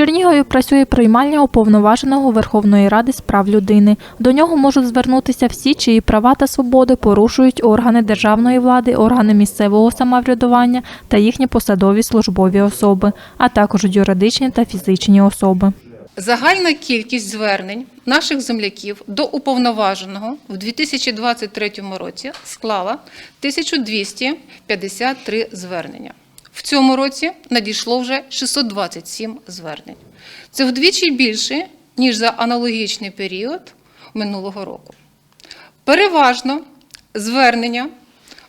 Чернігові працює приймальня уповноваженого Верховної Ради з прав людини. До нього можуть звернутися всі, чиї права та свободи порушують органи державної влади, органи місцевого самоврядування та їхні посадові службові особи, а також юридичні та фізичні особи. Загальна кількість звернень наших земляків до уповноваженого в 2023 році склала 1253 звернення. В цьому році надійшло вже 627 звернень. Це вдвічі більше, ніж за аналогічний період минулого року. Переважно звернення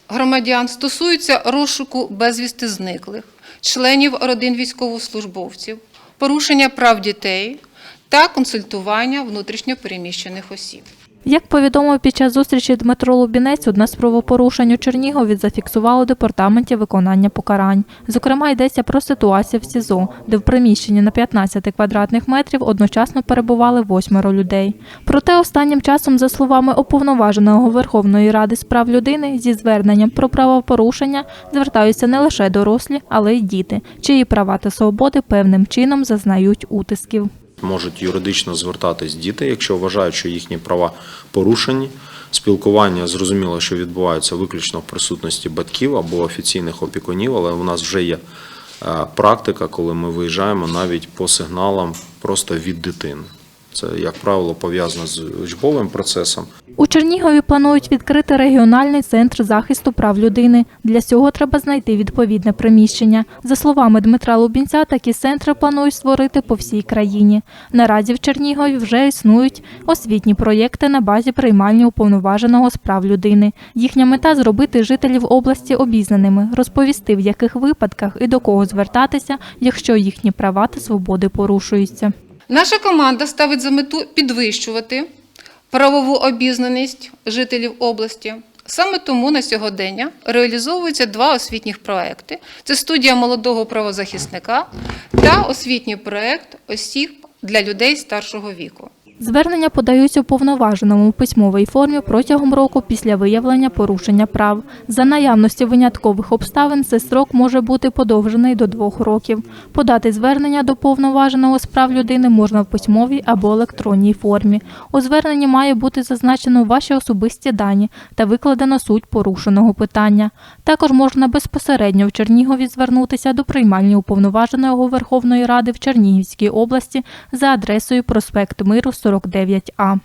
громадян стосуються розшуку безвісти зниклих, членів родин військовослужбовців, порушення прав дітей та консультування внутрішньопереміщених осіб. Як повідомив під час зустрічі Дмитро Лубінець, одне з правопорушень у Чернігові зафіксувало департаменті виконання покарань. Зокрема, йдеться про ситуацію в СІЗО, де в приміщенні на 15 квадратних метрів одночасно перебували восьмеро людей. Проте останнім часом, за словами уповноваженого Верховної Ради з прав людини, зі зверненням про правопорушення звертаються не лише дорослі, але й діти, чиї права та свободи певним чином зазнають утисків. Можуть юридично звертатись діти, якщо вважають, що їхні права порушені. Спілкування зрозуміло, що відбувається виключно в присутності батьків або офіційних опікунів, але у нас вже є е, практика, коли ми виїжджаємо навіть по сигналам просто від дитини. Це, як правило, пов'язано з учбовим процесом. У Чернігові планують відкрити регіональний центр захисту прав людини. Для цього треба знайти відповідне приміщення. За словами Дмитра Лубінця, такі центри планують створити по всій країні. Наразі в Чернігові вже існують освітні проєкти на базі приймальні уповноваженого з прав людини. Їхня мета зробити жителів області обізнаними, розповісти, в яких випадках і до кого звертатися, якщо їхні права та свободи порушуються. Наша команда ставить за мету підвищувати правову обізнаність жителів області. Саме тому на сьогодення реалізовуються два освітніх проекти: це студія молодого правозахисника та освітній проект осіб для людей старшого віку. Звернення подаються уповноваженому у письмовій формі протягом року після виявлення порушення прав. За наявності виняткових обставин цей строк може бути подовжений до двох років. Подати звернення до повноваженого з прав людини можна в письмовій або електронній формі. У зверненні має бути зазначено ваші особисті дані та викладено суть порушеного питання. Також можна безпосередньо в Чернігові звернутися до приймальні уповноваженого Верховної Ради в Чернігівській області за адресою проспект Миру 49А.